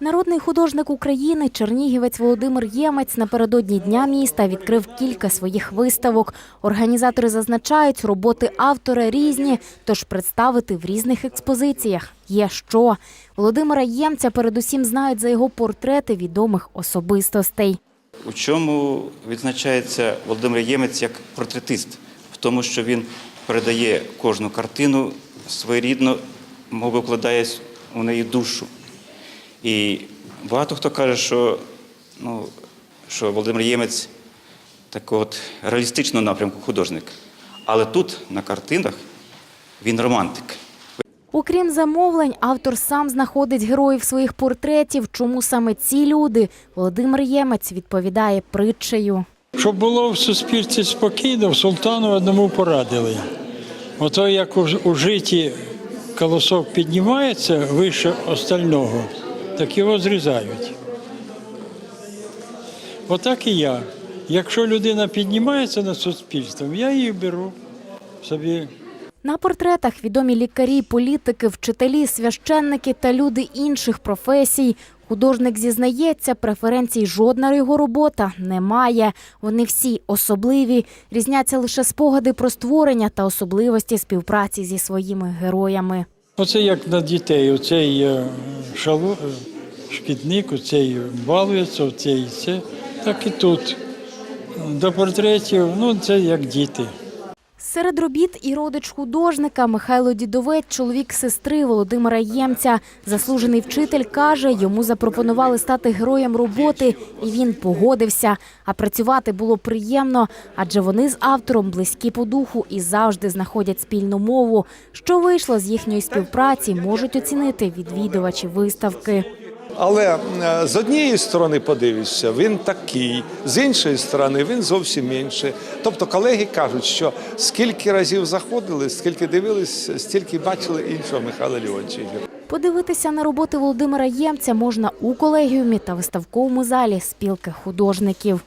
Народний художник України, чернігівець Володимир Ємець напередодні дня міста відкрив кілька своїх виставок. Організатори зазначають, роботи автора різні, тож представити в різних експозиціях є що. Володимира Ємця передусім знають за його портрети відомих особистостей. У чому відзначається Володимир Ємець як портретист? В тому, що він передає кожну картину своєрідно, мов вкладає у неї душу. І багато хто каже, що, ну, що Володимир Ємець такого от реалістичного напрямку художник. Але тут, на картинах, він романтик. Окрім замовлень, автор сам знаходить героїв своїх портретів. Чому саме ці люди? Володимир Ємець відповідає притчею. Щоб було в суспільстві спокійно, султану одному порадили. Ото як у житті колосок піднімається вище остального, так його зрізають. Отак і я. Якщо людина піднімається над суспільством, я її беру собі На портретах відомі лікарі, політики, вчителі, священники та люди інших професій. Художник зізнається, преференцій жодна його робота не має. Вони всі особливі, різняться лише спогади про створення та особливості співпраці зі своїми героями. Оце як на дітей, оцей е, шалу, е, шкідник, оцей балується, оцей це, так і тут. До портретів, ну це як діти. Серед робіт і родич художника Михайло Дідовець, чоловік сестри Володимира Ємця. Заслужений вчитель каже, йому запропонували стати героєм роботи, і він погодився. А працювати було приємно, адже вони з автором близькі по духу і завжди знаходять спільну мову. Що вийшло з їхньої співпраці, можуть оцінити відвідувачі виставки. Але е, з однієї сторони подивишся, він такий, з іншої сторони він зовсім інший. Тобто колеги кажуть, що скільки разів заходили, скільки дивились, стільки бачили іншого Михайла Леонтьєва. Подивитися на роботи Володимира Ємця можна у колегіумі та виставковому залі спілки художників.